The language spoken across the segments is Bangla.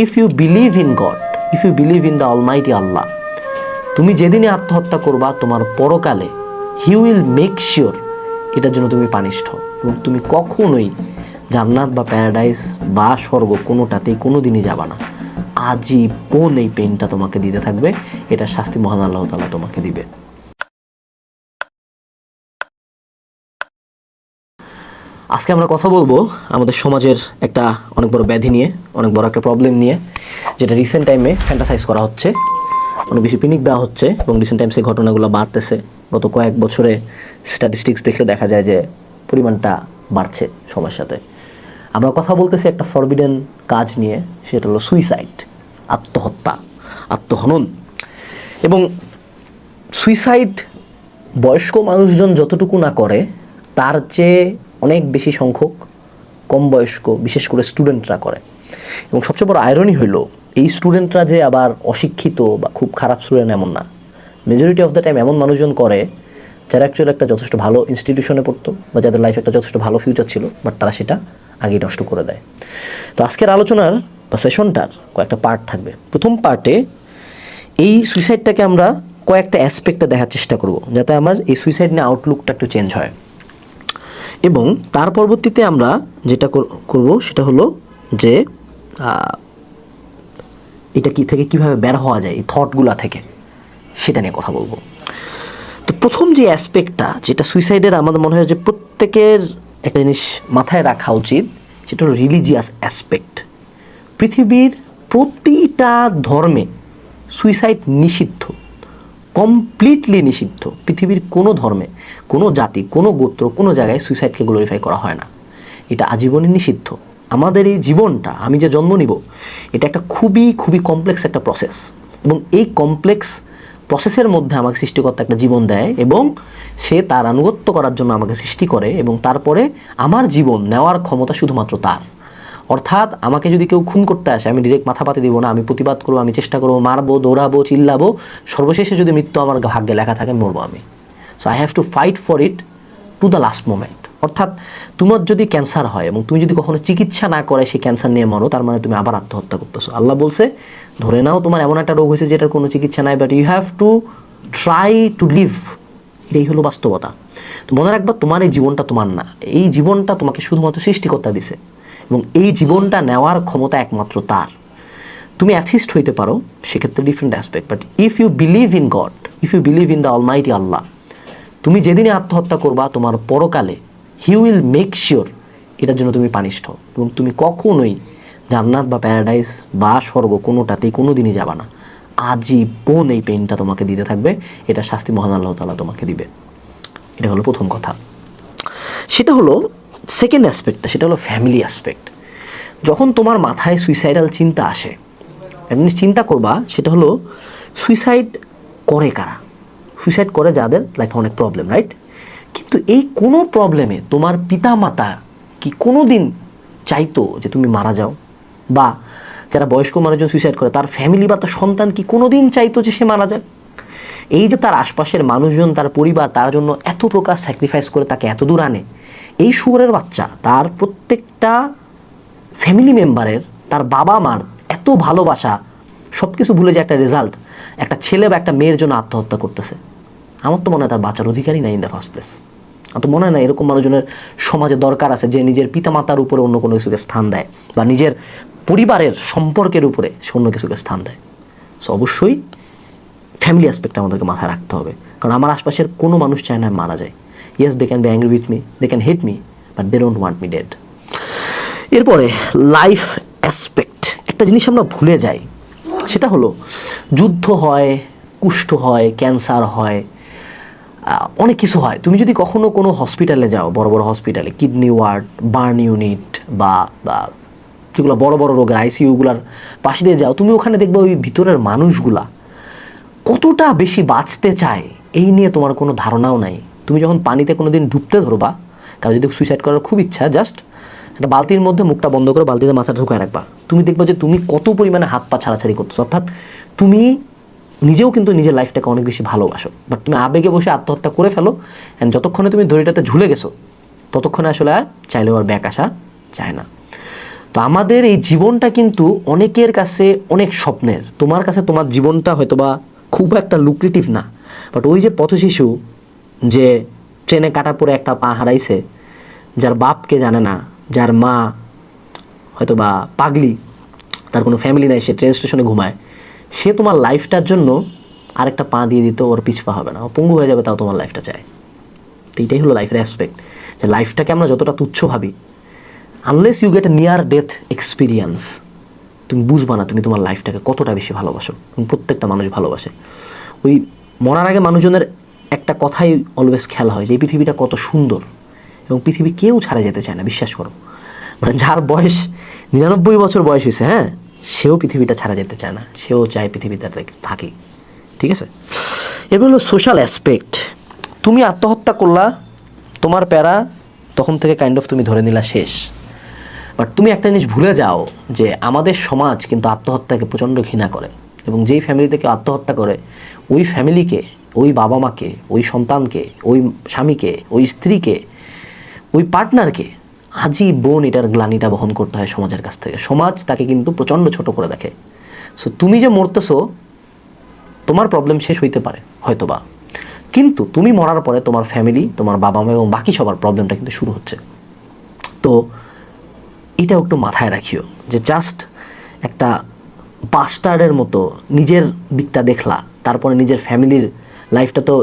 If you believe in God if you believe in the almighty Allah তুমি যেদিনই আত্মহত্যা করবা, তোমার পরকালে হি উইল মেক শিওর এটার জন্য তুমি পানিষ্ঠ এবং তুমি কখনোই জান্নাত বা প্যারাডাইস বা স্বর্গ কোনোটাতেই কোনো দিনই যাবা না। আজীবন এই পেনটা তোমাকে দিতে থাকবে। এটা শাস্তি মহান আল্লাহ তালা তোমাকে দিবে। আজকে আমরা কথা বলব আমাদের সমাজের একটা অনেক বড় ব্যাধি নিয়ে, অনেক বড় একটা প্রবলেম নিয়ে, যেটা রিসেন্ট টাইমে ফ্যান্টাসাইজ করা হচ্ছে। অনেক বেশি পিনিক দেওয়া হচ্ছে এবং রিসেন্ট টাইমসে ঘটনাগুলো বাড়তেছে। গত কয়েক বছরে স্ট্যাটিস্টিক্স দেখলে দেখা যায় যে পরিমাণটা বাড়ছে সময়ের সাথে। আমরা কথা বলতেছি একটা ফরবিডেন কাজ নিয়ে, সেটা হলো সুইসাইড আত্মহত্যা, আত্মহনন। এবং সুইসাইড বয়স্ক মানুষজন যতটুকু না করে, তার চেয়ে অনেক বেশি সংখ্যক কম বয়স্ক, বিশেষ করে স্টুডেন্টরা করে। এবং সবচেয়ে বড় আয়রনি হইল, এই স্টুডেন্টরা যে আবার অশিক্ষিত বা খুব খারাপ স্টুডেন্ট এমন না। মেজরিটি অফ দ্য টাইম এমন মানুষজন করে, যারা অ্যাকচুয়ালি একটা যথেষ্ট ভালো ইনস্টিটিউশনে পড়তো বা যাদের লাইফে একটা যথেষ্ট ভালো ফিউচার ছিল বাট তারা সেটা আগেই নষ্ট করে দেয়। তো আজকের আলোচনার বা সেশনটার কয়েকটা পার্ট থাকবে। প্রথম পার্টে এই সুইসাইডটাকে আমরা কয়েকটা অ্যাসপেক্টে দেখার চেষ্টা করব, যাতে আমার এই সুইসাইড নিয়ে আউটলুকটা একটু চেঞ্জ হয়। এবং তার পরবর্তীতে আমরা যেটা কর- করব সেটা হলো যে এটা কি থেকে কীভাবে বের হওয়া যায়, এই থটগুলা থেকে, সেটা নিয়ে কথা বলব। তো প্রথম যে অ্যাসপেক্টটা যেটা সুইসাইডের আমাদের মনে হয় যে প্রত্যেকের একটা জিনিস মাথায় রাখা উচিত, সেটা হলো রিলিজিয়াস অ্যাসপেক্ট পৃথিবীর প্রতিটা ধর্মে সুইসাইড নিষিদ্ধ। কমপ্লিটলি নিষিদ্ধ। পৃথিবীর কোনো ধর্মে, কোনো জাতি, কোনো গোত্র, কোনো জায়গায় সুইসাইডকে গ্লোরিফাই করা হয় না। এটা আজীবনই নিষিদ্ধ। আমাদের এই জীবনটা, আমি যে জন্ম নিব, এটা একটা খুবই খুবই কমপ্লেক্স একটা প্রসেস এবং এই কমপ্লেক্স প্রসেসের মধ্যে আমাকে সৃষ্টিকর্তা একটা জীবন দেয় এবং সে তার আনুগত্য করার জন্য আমাকে সৃষ্টি করে এবং তারপরে আমার জীবন নেওয়ার ক্ষমতা শুধুমাত্র তার। অর্থাৎ আমাকে যদি কেউ খুন করতে আসে, আমি ডিরেক্ট মাথা পাতে দিব না, আমি প্রতিবাদ করব, আমি চেষ্টা করব, মারবো, দৌড়াবো, চিল্লাবো, সর্বশেষে যদি মৃত্যু আমার ভাগ্যে লেখা থাকে, মরবো আমি। So I have to fight for it to the last moment অর্থাৎ তোমার যদি ক্যান্সার হয় এবং তুমি যদি কখনো চিকিৎসা না করে সেই ক্যান্সার নিয়ে মরো, তার মানে তুমি আবার আত্মহত্যা করতেছো। আল্লাহ বলছে, ধরে নাও তোমার এমন একটা রোগ হয়েছে যেটার কোনো চিকিৎসা নাই but you have to try to live এটাই হলো বাস্তবতা। তো মনে রাখবা, তোমার এই জীবনটা তোমার না। এই জীবনটা তোমাকে শুধুমাত্র সৃষ্টিকর্তা দিছে। এবং এই জীবনটা নেওয়ার ক্ষমতা একমাত্র তার। তুমি অ্যাথিস্ট হইতে পারো, সেক্ষেত্রে different aspect but if you believe in God if you believe in the almighty Allah তুমি যেদিনে আত্মহত্যা করবা, তোমার পরকালে হি উইল মেক শিওর এটার জন্য তুমি পানিষ্ঠ এবং তুমি কখনোই জান্নাত বা প্যারাডাইস বা স্বর্গ কোনোটাতেই কোনো দিনই যাবা না। আজীবন এই পেনটা তোমাকে দিতে থাকবে, এটা শাস্তি মহান আল্লাহ তালা তোমাকে দিবে। এটা হলো প্রথম কথা। সেটা হলো সেকেন্ড অ্যাসপেক্টটা সেটা হলো ফ্যামিলি অ্যাসপেক্ট যখন তোমার মাথায় সুইসাইডাল চিন্তা আসে এমনি চিন্তা করবা, সেটা হলো সুইসাইড করে কারা? সুইসাইড করে যাদের লাইফে অনেক প্রবলেম রাইট কিন্তু এই কোনো প্রবলেমে তোমার পিতা মাতা কি কোনো দিন চাইতো যে তুমি মারা যাও? বা যারা বয়স্ক মানুষজন সুইসাইড করে, তার ফ্যামিলি বা তার সন্তান কি কোনো দিন চাইতো যে সে মারা যাক? এই যে তার আশপাশের মানুষজন, তার পরিবার, তার জন্য এত প্রকার স্যাক্রিফাইস করে তাকে এত দূর আনে এই শুয়োরের বাচ্চা, তার প্রত্যেকটা ফ্যামিলি মেম্বারের তার বাবা মার এত ভালোবাসা সব কিছু ভুলে যে একটা রেজাল্ট একটা ছেলে বা একটা মেয়ের জন্য আত্মহত্যা করতেছে। আমার তো মনে হয় তার বাঁচার অধিকারই নাই ইন দ্য ফার্স্ট প্লেস আমার তো মনে হয় না এরকম মানুষজনের সমাজে দরকার আছে যে নিজের পিতামাতার উপরে অন্য কোনো কিছুকে স্থান দেয়, বা নিজের পরিবারের সম্পর্কের উপরে সে অন্য কিছুকে স্থান দেয়। সো অবশ্যই ফ্যামিলি অ্যাসপেক্ট আমাদেরকে মাথায় রাখতে হবে। কারণ আমার আশপাশের কোনো মানুষ চায় না মারা যায়। Yes they can be angry with me they can hate me but they don't want me dead এরপরে লাইফ অ্যাসপেক্ট একটা জিনিস আমরা ভুলে যাই। সেটা হলো, যুদ্ধ হয়, কুষ্ঠ হয় ক্যান্সার হয় অনেক কিছু হয়। তুমি যদি কখনো কোনো হসপিটালে যাও, বড় বড় হসপিটালে কিডনি ওয়ার্ড বার্ন ইউনিট বা যেগুলো বড় বড় রোগের আইসিইউগুলার পাশে দিয়ে যাও, তুমি ওখানে দেখবে ওই ভিতরের মানুষগুলা কতটা বেশি বাঁচতে চায়, এই নিয়ে তোমার কোনো ধারণাও নাই। তুমি যখন পানিতে কোনো দিন ডুবতে ধরবা কারও যদি সুইসাইড করার খুব ইচ্ছা জাস্ট একটা বালতির মধ্যে মুখটা বন্ধ করে, বালতিতে মাথা ঢুকায় রাখবা। তুমি দেখবা যে তুমি কত পরিমাণে হাত পা ছাড়াছাড়ি করতেছো। অর্থাৎ তুমি নিজেও কিন্তু নিজের লাইফটাকে অনেক বেশি ভালোবাসো। বাট তুমি আবেগে বসে আত্মহত্যা করে ফেলো অ্যান্ড যতক্ষণে তুমি দড়িটাতে ঝুলে গেছো, ততক্ষণে আসলে আর চাইলেও আর ব্যাক আসা চায় না। তো আমাদের এই জীবনটা কিন্তু অনেকের কাছে অনেক স্বপ্নের। তোমার কাছে তোমার জীবনটা হয়তোবা খুব একটা লুক্রেটিভ না। বাট ওই যে পথশিশু যে ট্রেনে কাটা পড়ে একটা পা হারাইছে, যার বাপকে জানে না, যার মা হয়তো বা পাগলি, তার কোনো ফ্যামিলি নাই, সে ট্রেন স্টেশনে ঘুমায়, সে তোমার লাইফটার জন্য আরেকটা পা দিয়ে দিতে ওর পিছপা হবে না। ও পঙ্গু হয়ে যাবে, তাও তোমার লাইফটা চায়। তো এটাই হলো লাইফের অ্যাসপেক্ট যে লাইফটাকে আমরা যতটা তুচ্ছ ভাবি unless you get near death experience তুমি বুঝবা না তুমি তোমার লাইফটাকে কতটা বেশি ভালোবাসো। প্রত্যেকটা মানুষ ভালোবাসে। ওই মরার আগে মানুষজনের একটা কথাই অলওয়েজ খেয়াল হয় যে পৃথিবীটা কত সুন্দর এবং পৃথিবী কেউ ছাড়া যেতে চায় না, বিশ্বাস করো। মানে যার বয়স নিরানব্বই বছর বয়স হয়েছে হ্যাঁ সেও পৃথিবীটা ছাড়া যেতে চায় না, সেও চায় পৃথিবীতে থাকি। ঠিক আছে? এবার হলো সোশ্যাল অ্যাসপেক্ট তুমি আত্মহত্যা করলা, তোমার প্যারা, তখন থেকে কাইন্ড অফ তুমি ধরে নিলা শেষ। বাট তুমি একটা জিনিস ভুলে যাও যে, আমাদের সমাজ কিন্তু আত্মহত্যাকে প্রচণ্ড ঘৃণা করে এবং যেই ফ্যামিলি থেকে আত্মহত্যা করে, ওই ফ্যামিলিকে ওই বাবা মাকে, ওই সন্তানকে, ওই স্বামীকে, ওই স্ত্রীকে, ওই পার্টনারকে আজীবন এটার গ্লানিটা বহন করতে হয় সমাজের কাছ থেকে। সমাজ তাকে কিন্তু প্রচণ্ড ছোট করে দেখে। সো তুমি যে মরতেছো, তোমার প্রবলেম শেষ হইতে পারে, হয়তোবা। কিন্তু তুমি মরার পরে তোমার ফ্যামিলি তোমার বাবা মা এবং বাকি সবার প্রবলেমটা কিন্তু শুরু হচ্ছে। তো, এটাও একটু মাথায় রাখিও যে জাস্ট একটা বাস্টার্ডের মতো নিজের দিকটা দেখলা, তারপরে নিজের ফ্যামিলির লাইফটা তো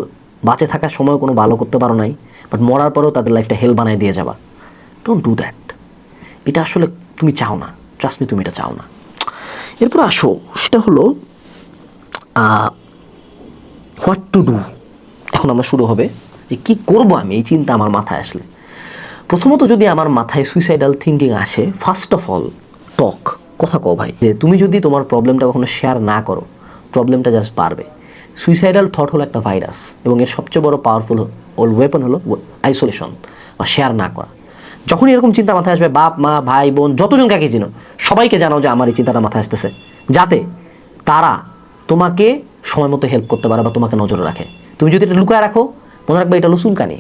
বাঁচে থাকার সময় কোনো ভালো করতে পারো নাই বাট মরার পরেও তাদের লাইফটা হেল বানায় দিয়ে যাবা। ডোন্ট ডু দ্যাট এটা আসলে তুমি চাও না। ট্রাস্ট মি তুমি এটা চাও না। এরপর আসো, সেটা হলো হোয়াট টু ডু এখন আমরা শুরু হবে যে কী করব আমি? এই চিন্তা আমার মাথায় আসলে। প্রথমত যদি আমার মাথায় সুইসাইডাল থিঙ্কিং আসে ফার্স্ট অফ অল টক কথা কও ভাই। যে তুমি যদি তোমার প্রবলেমটা কখনো শেয়ার না করো প্রবলেমটা জাস্ট বাড়বে। সুইসাইডাল থট হলো একটা ভাইরাস এবং এর সবচেয়ে বড় পাওয়ারফুল ওর ওয়েপন হলো আইসোলেশন বা শেয়ার না করা। যখনই এরকম চিন্তা মাথায় আসবে, বাপ, মা, ভাই, বোন যতজন কাকে চিনো, সবাইকে জানাও যে আমার এই চিন্তাটা মাথায় আসতেছে, যাতে তারা তোমাকে সময় মতো হেল্প করতে পারে বা তোমাকে নজরে রাখে। তুমি যদি এটা লুকায় রাখো, মনে রাখবে এটা লুসুলকানি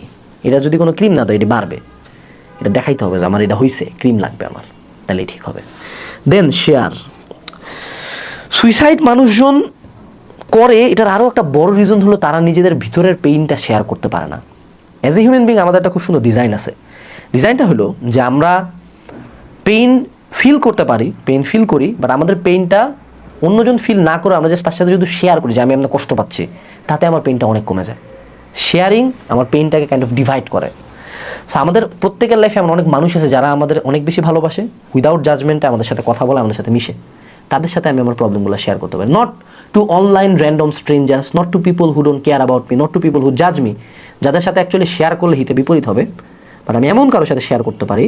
এটা যদি কোনো ক্রিম না তো এটি বাড়বে। এটা দেখাইতে হবে যে আমার এটা হয়েছে ক্রিম লাগবে আমার তাহলেই ঠিক হবে। দেন শেয়ার সুইসাইড মানুষজন করে এটার আরও একটা বড় রিজন হলো তারা নিজেদের ভিতরের পেইনটা শেয়ার করতে পারে না। অ্যাজ এ হিউম্যান বিং আমাদের একটা খুব সুন্দর ডিজাইন আছে। ডিজাইনটা হলো যে আমরা পেইন ফিল করতে পারি পেইন ফিল করি বাট আমাদের পেইনটা অন্যজন ফিল না করে আমরা জাস্ট তার সাথে যদি শেয়ার করি যে আমি আপনার কষ্ট পাচ্ছি, তাতে আমার পেইনটা অনেক কমে যায়। শেয়ারিং আমার পেইনটাকে কাইন্ড অফ ডিভাইড করে। সো আমাদের প্রত্যেকের লাইফে এমন অনেক মানুষ আছে যারা আমাদের অনেক বেশি ভালোবাসে। উইদাউট জাজমেন্টে আমাদের সাথে কথা বলে, আমাদের সাথে মিশে। তাদের সাথে আমি আমার প্রবলেমগুলো শেয়ার করতে পারি। Not to online random strangers not to people who don't care about me not to people who জাজ মি যাদের সাথে অ্যাকচুয়ালি শেয়ার করলে হিতে বিপরীত হবে। বাট আমি এমন কারোর সাথে শেয়ার করতে পারি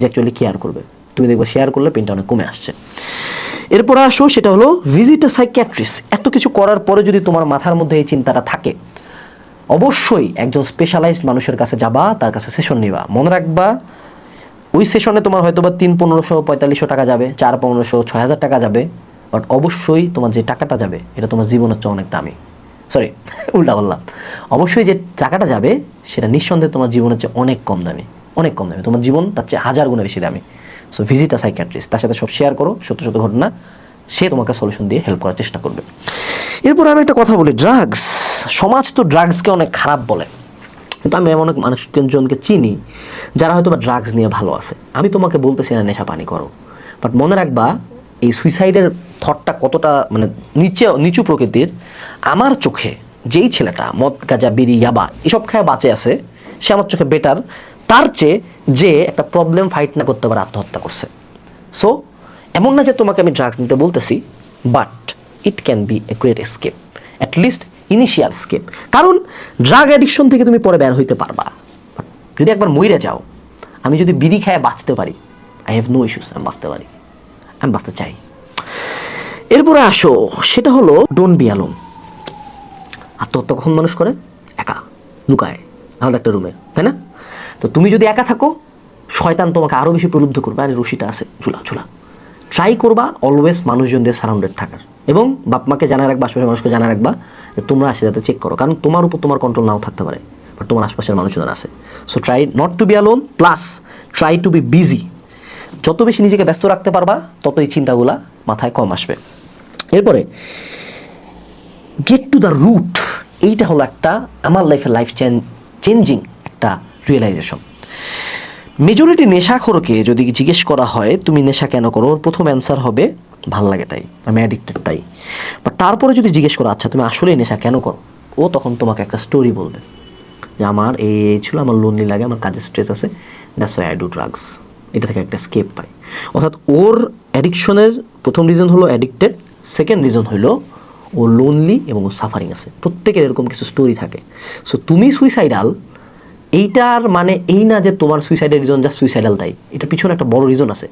যে অ্যাকচুয়ালি কেয়ার করবে। তুমি দেখবে শেয়ার করলে পেনটা অনেক কমে আসছে। এরপর আসো, সেটা হলো ভিজিট আ এত কিছু করার পরে যদি তোমার মাথার মধ্যে এই চিন্তাটা থাকে, অবশ্যই একজন স্পেশালাইজড মানুষের কাছে যাবা, তার কাছে সেশন নিবা। মনে রাখবা ওই সেশনে তোমার হয়তো বা তিন পনেরোশো, পঁয়তাল্লিশশো টাকা যাবে, চার পনেরোশো, ছয় হাজার টাকা যাবে বাট অবশ্যই তোমার যে টাকাটা যাবে, এটা তোমার জীবনের চেয়ে অনেক দামি। সরি উল্টা বললাম। অবশ্যই যে টাকাটা যাবে, সেটা নিঃসন্দেহে তোমার জীবনের চেয়ে অনেক কম দামি, অনেক কম দামি। তোমার জীবন তার চেয়ে হাজার গুণে বেশি দামি। সো ভিজিট আ সাইকিয়াট্রিস্ট তার সাথে সব শেয়ার করো, সত্য সত্য ঘটনা, সে তোমাকে সলিউশন দিয়ে হেল্প করার চেষ্টা করবে। এরপর আমি একটা কথা বলি ড্রাগস সমাজ তো ড্রাগসকে অনেক খারাপ বলে। কিন্তু আমি এমন অনেক মানুষজনকে চিনি, যারা হয়তো বা ড্রাগস নিয়ে ভালো আছে। আমি তোমাকে বলতেছি, না, নেশা পানি করো। বাট মনে রাখবা, এই সুইসাইডের থটটা কতটা মানে নিচে, নিচু প্রকৃতির। আমার চোখে যেই ছেলেটা, মদ, গাঁজা, বিড়ি, ইয়াবা, এসব খায় বাঁচে আছে, সে আমার চোখে বেটার তার চেয়ে যে একটা প্রবলেম ফাইট না করতে পারে, আত্মহত্যা করছে। সো এমন না যে তোমাকে আমি ড্রাগস নিতে বলতেছি but it can be a great escape at least initial escape কারণ ড্রাগ অ্যাডিকশন থেকে তুমি পরে বের হইতে পারবা। যদি একবার মইরে যাও, আমি যদি বিড়ি খায় বাঁচতে পারি আই হ্যাভ নো ইস্যুস আমি বাঁচতে পারি। আমি বাঁচতে চাই। এরপরে আসো, সেটা হলো ডোন বি অ্যালোন আত্মহত্যা কখন মানুষ করে? একা, লুকায় আলাদা একটা রুমে, তাই না? তো তুমি যদি একা থাকো, শয়তান তোমাকে আরও বেশি প্রলুব্ধ করবে। আরে রশিটা আছে, ঝুলা ঝুলা। ট্রাই করবা অলওয়েজ মানুষজনদের সারাউন্ডেড থাকার। এবং বাপ মাকে জানা রাখবা, আশপাশের মানুষকে জানা রাখবা যে তোমরা আসে যাতে চেক করো। কারণ তোমার উপর তোমার কন্ট্রোল নাও থাকতে পারে বাট তোমার আশপাশের মানুষজন আছে। So try not to be alone plus try to be busy যত বেশি নিজেকে ব্যস্ত রাখতে পারবা তত এই চিন্তাগুলা মাথায় কম আসবে। এরপরে গেট টু দ্য রুট এইটা হলো একটা, আমার লাইফে লাইফ চেঞ্জিং একটা রিয়েলাইজেশন মেজরিটি নেশাখোরকে যদি জিজ্ঞেস করা হয়, তুমি নেশা কেন করো? ওর প্রথম অ্যান্সার হবে, ভালো লাগে তাই আমি অ্যাডিক্টেড তাই। বাট তারপরে যদি জিজ্ঞেস করো আচ্ছা তুমি আসলেই নেশা কেন করো? ও তখন তোমাকে একটা স্টোরি বলবে, যে আমার এই এই ছিল, আমার লোনলি লাগে, আমার কাজের স্ট্রেস আছে that's why I do drugs এটা থেকে একটা স্কেপ পাই অর্থাৎ ওর অ্যাডিকশনের প্রথম রিজন হলো অ্যাডিক্টেড সেকেন্ড রিজন হলো ও লোনলি এবং ও সাফারিং আছে। প্রত্যেকের এরকম কিছু স্টোরি থাকে। সো তুমি সুইসাইডাল এইটার মানে এই না যে তোমার সুইসাইডের রিজন জাস্ট সুইসাইডাল তাই। এটার পিছনে একটা বড় রিজন আছে,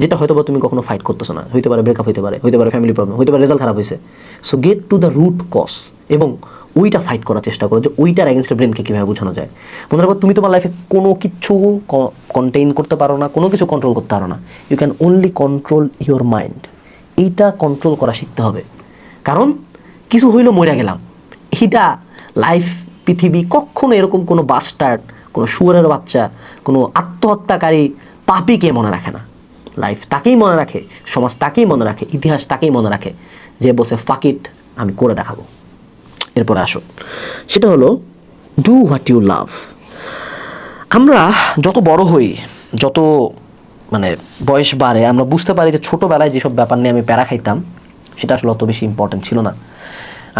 যেটা হয়তো বা তুমি কখনো ফাইট করতেছো না। হইতে পারে ব্রেকআপ হইতে পারে হইতে পারে ফ্যামিলি প্রবলেম হইতে পারে রেজাল্ট খারাপ হয়েছে so get to the root cause এবং ওইটা ফাইট করার চেষ্টা করো যে ওইটার এগেনস্টে ব্রেনকে কীভাবে বোঝানো যায়। মনে রাখো তুমি তোমার লাইফে কোনো কিছু কন্টেইন করতে পারো না, কোনো কিছু কন্ট্রোল করতে পারো না। You can only control your mind এইটা কন্ট্রোল করা শিখতে হবে। কারণ কিছু হইল মরে গেলাম। এইটা লাইফ পৃথিবী কখনো এরকম কোনো বাস্টার্ড কোনো শুয়ারের বাচ্চা, কোনো আত্মহত্যাকারী পাপিকে মনে রাখে না। লাইফ তাকেই মনে রাখে, সমাজ তাকেই মনে রাখে, ইতিহাস তাকেই মনে রাখে, যে বলছে ফাকিট আমি করে দেখাবো। এরপরে আসো। সেটা হলো ডু হোয়াট ইউ লাভ আমরা যত বড় হই, যত মানে বয়স বাড়ে, আমরা বুঝতে পারি যে ছোটোবেলায় যেসব ব্যাপার নিয়ে আমি প্যারা খাইতাম, সেটা আসলে অত বেশি ইম্পর্টেন্ট ছিল না।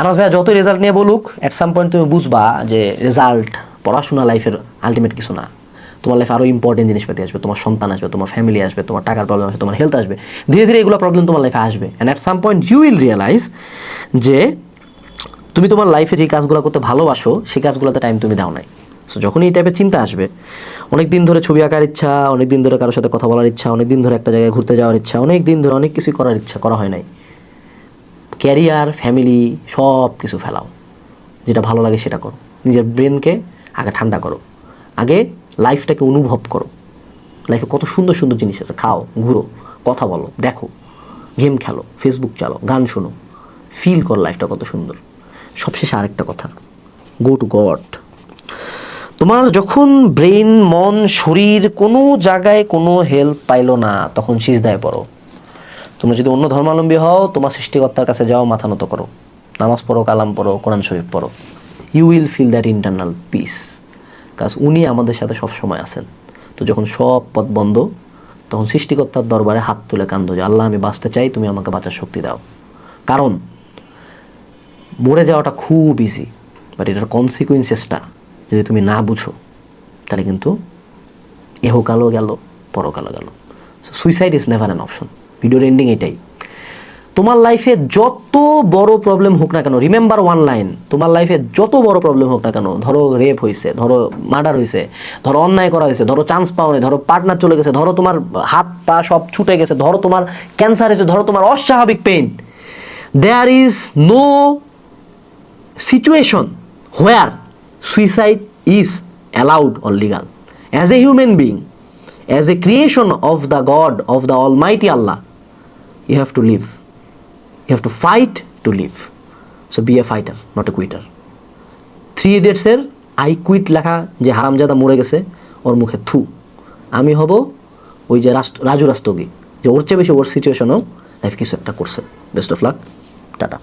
আনাস ভাইয়া যত রেজাল্ট নিয়ে বলুক অ্যাট সাম পয়েন্ট তুমি বুঝবা যে রেজাল্ট পড়াশোনা লাইফের আলটিমেট কিছু না। তোমার লাইফে আরও ইম্পর্টেন্ট জিনিসপাতি আসবে, তোমার সন্তান আসবে, তোমার ফ্যামিলি আসবে, তোমার টাকার প্রবলেম আসবে, তোমার হেলথ আসবে। ধীরে ধীরে এগুলো প্রবলেম তোমার লাইফে আসবে। And at some point you will realise যে তুমি তোমার লাইফে যে কাজগুলো করতে ভালোবাসো, সেই কাজগুলোতে টাইম তুমি দাও নাই। সো যখনই এই টাইপের চিন্তা আসবে অনেক দিন ধরে ছবি আঁকার ইচ্ছা অনেক দিন ধরে কারোর সাথে কথা বলার ইচ্ছা অনেক দিন ধরে একটা জায়গায় ঘুরতে যাওয়ার ইচ্ছা অনেক দিন ধরে অনেক কিছু করার ইচ্ছা, করা হয় নাই। ক্যারিয়ার, ফ্যামিলি, সব কিছু ফেলাও। যেটা ভালো লাগে সেটা করো। নিজের ব্রেনকে আগে ঠান্ডা করো। আগে লাইফটাকে অনুভব করো। লাইফে কত সুন্দর সুন্দর জিনিস আছে। খাও, ঘুরো, কথা বলো, দেখো, গেম খেলো ফেসবুক চালো গান শোনো। ফিল করো লাইফটা কত সুন্দর। সবশেষে আরেকটা কথা। গো টু গড তোমার যখন ব্রেন, মন, শরীর কোনো জায়গায় কোনো হেল্প পাইলো না, তখন সিজদায় পড়ো। তোমরা যদি অন্য ধর্মাবলম্বী হও, তোমার সৃষ্টিকর্তার কাছে যাও, মাথা নত করো। নামাজ পড়ো, কালাম পড়ো, কোরআন শরীফ পড়ো। You will feel that internal peace কাজ উনি আমাদের সাথে সব সময় আছেন। তো যখন সব পথ বন্ধ, তখন সৃষ্টিকর্তার দরবারে হাত তুলে কান্দো যে, আল্লাহ, আমি বাঁচতে চাই, তুমি আমাকে বাঁচার শক্তি দাও। কারণ, মরে যাওয়াটা খুব ইজি বাট এটার কনসিকুয়েন্সেসটা যদি তুমি না বুঝো, তাহলে কিন্তু এহকালও গেল, পরকালও গেল। So suicide is never an option ভিডিওর এন্ডিং এটাই তোমার লাইফে যত বড় প্রবলেম হোক না কেন রিমেম্বার ওয়ান লাইন তোমার লাইফে যত বড় প্রবলেম হোক না কেন ধরো রেপ হয়েছে ধরো মার্ডার হয়েছে ধরো অন্যায় করা হয়েছে ধরো চান্স পাওয়া নেই ধরো পার্টনার চলে গেছে ধরো তোমার হাত পা সব ছুটে গেছে ধরো তোমার ক্যান্সার হয়েছে ধরো তোমার অস্বাভাবিক pain there is no situation where suicide is allowed or legal. As a human being, as a creation of the God, of the Almighty Allah, you have to live. You have to fight to live. So be a fighter, not a quitter. Three ইডিয়টসের I quit লেখা যে হারামজাদা মরে গেছে ওর মুখে থু আমি হব ওই যে রাষ্ট্র রাজু রাস্তগি যে ওর চেয়ে বেশি ওর সিচুয়েশনও লাইফ কিছু একটা করছে বেস্ট অফ লাক টাটা